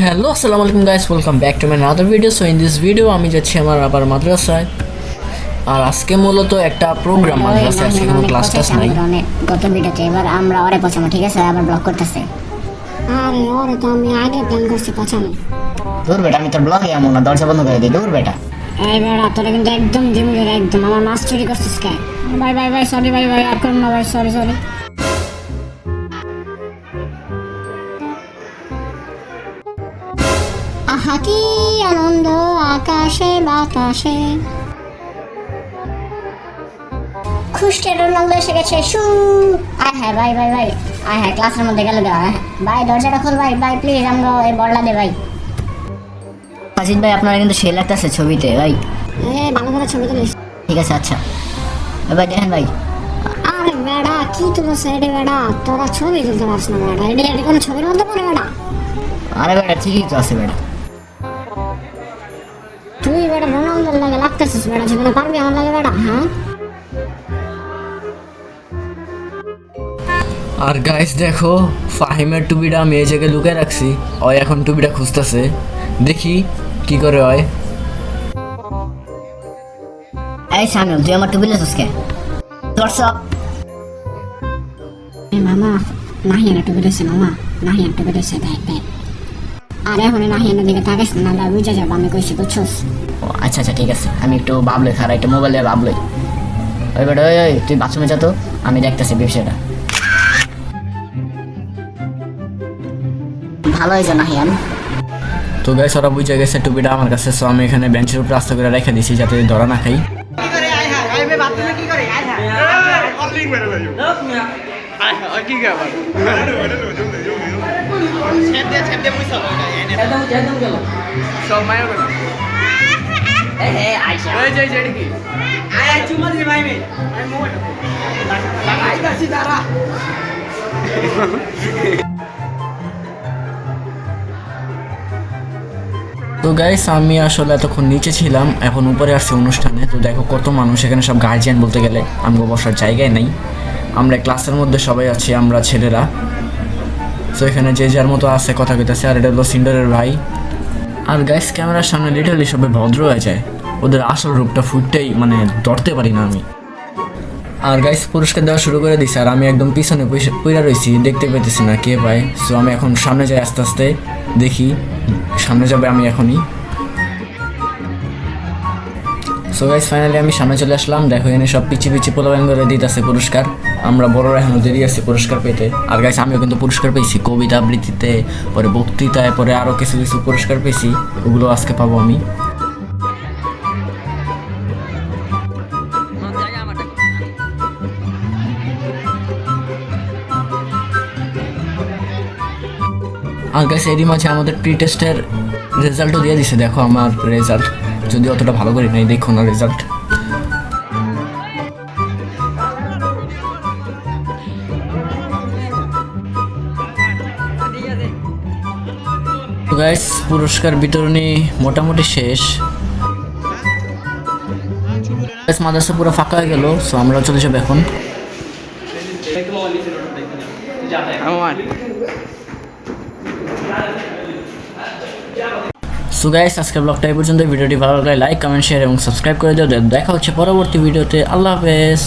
Hello আসসালামু আলাইকুম guys welcome back to my other video so in this video আমি যাচ্ছি আমার আবার মাদ্রাসায়। আর আজকে মূলত একটা প্রোগ্রাম মাদ্রাসায় আজকে কোনো ক্লাস টাস নাই। গত ভিডিওতে এবার আমরা ওরে পছাবো ঠিক আছে? আবার ব্লক করতেছে। আরে ওরে তো আমি আগে প্ল্যান করছি পছানো দূর বেটা আমি তো ব্লগে এমন না দরজা বন্ধ করে দিই দূর বেটা। এই বেড়া তোরা কিন্তু একদম জিমে একদম। আমার মাছ চুরি করছিস কে? Bye bye bye sorry bye bye আর করুন না ভাই সরি সরি আহা কি আনন্দ আকাশে বাতাসে। খুশকে রোনাল্ডো এসে গেছে শু। আয় হ্যাঁ ভাই ভাই ভাই। আয় হ্যাঁ ক্লাসের মধ্যে গেল ভাই দরজাটা খোল ভাই ভাই প্লিজ আমগো এই বড়লা দে ভাই। ফাজিদ ভাই আপনারা কিন্তু সে লাগতেছে ছবিতে ভাই। এ ভালো করে ছবি তুলিস। ঠিক আছে আচ্ছা। ভাই দেখেন ভাই। আরে বেড়া কি তুলছে এডে বেড়া। তোরা ছবি তুলতে পারছ না বেড়া। এডে কোনো ছবির মধ্যে পড়ে বেড়া। আরে বেটা ঠিকই তো আছে বেটা রোনাল্ডোর লাগে লাগতেছিস বেড়া জীবনে পারবি আমার লাগে বেড়া হ্যাঁ? আর গাইস দেখো ফাহিমের টুপিটা আমি এই জায়গায় লুকিয়ে রাখছি। ওই এখন টুপিটা খুঁজতেছে। দেখি কি করে হয় এই সামিউল তুই আমার টুপি লেছিস কে? এ মামা নাহিয়ানা টুপি দিয়েছে মামা নাহিয়ান টুপি দিয়েছে দেখ দেখ। আর এখন নাহিয়ানের দিকে তাকাস না না বুঝে যাব আমি কইছি বুঝছস ও আচ্ছা আচ্ছা ঠিক আছে আমি একটু ভাবলে খারা একটু মোবাইলে ভাবলে ওই বেটা ওই ওই তুই বাথরুমে যা তো আমি দেখতেছি বিষয়টা ভালো হয়েছে নাহিয়ান তো গাইস ওরা বুঝে গেছে টুপিটা আমার কাছে সো আমি এখানে বেঞ্চের উপর আস্তে করে রেখে দিছি যাতে ধরা না খাই কি খাবার সব মায়ের কথা এই যে এই যে এটা কি তো গাইস আমি আসলে এতক্ষণ নিচে ছিলাম এখন উপরে আসছে অনুষ্ঠানে। তো দেখো কত মানুষ এখানে সব গার্জিয়ান বলতে গেলে আমগো বসার জায়গায় নেই। আমরা ক্লাসের মধ্যে সবাই আছি আমরা ছেলেরা। তো এখানে যে যার মতো আছে, কথা কইতাছে, আর এটা হলো সিন্ডারের ভাই। আর গাইস ক্যামেরার সামনে লিটারলি সবাই ভদ্র হয়ে যায়। ওদের আসল রূপটা ফুটতেই মানে ধরতে পারি না আমি। আর গাইস পুরস্কার দেওয়া শুরু করে দিছে, আর আমি একদম পিছনে পইরা রয়েছি দেখতে পেতেছি না কে পায় সো আমি এখন সামনে যাই আস্তে আস্তে, দেখি। সামনে যাবে আমি এখনই। সো গাইস ফাইনালি আমি সামনে চলে আসলাম। দেখো এখানে সব পিচি পোলাবাইন করে দিতেছে পুরস্কার। আমরা বড়রা এখনও দেরি আছে পুরস্কার পেতে। আর গাইস আমিও কিন্তু পুরস্কার পেয়েছি। কবিতা আবৃত্তিতে, পরে বক্তৃতায়, পরে আরও কিছু কিছু পুরস্কার পেয়েছি। ওগুলো আজকে পাবো আমি। আর গাইস এরই মাঝে আমাদের প্রি টেস্টের রেজাল্টও দিয়ে দিছে। দেখো আমার রেজাল্ট যদি অতটা ভালো করি নাই, দেখো না রেজাল্ট গাইস পুরস্কার বিতরণী মোটামুটি শেষ। মাদ্রাসা পুরো ফাঁকা হয়ে গেল সো আমরা চলে যাব এখন। সো গাইস আজকের ব্লগটা এই পর্যন্ত ভিডিওটি ভালো লাগলে লাইক কমেন্ট শেয়ার এবং সাবস্ক্রাইব করে দিও। দেখা হচ্ছে পরবর্তী ভিডিওতে আল্লাহ হাফেজ।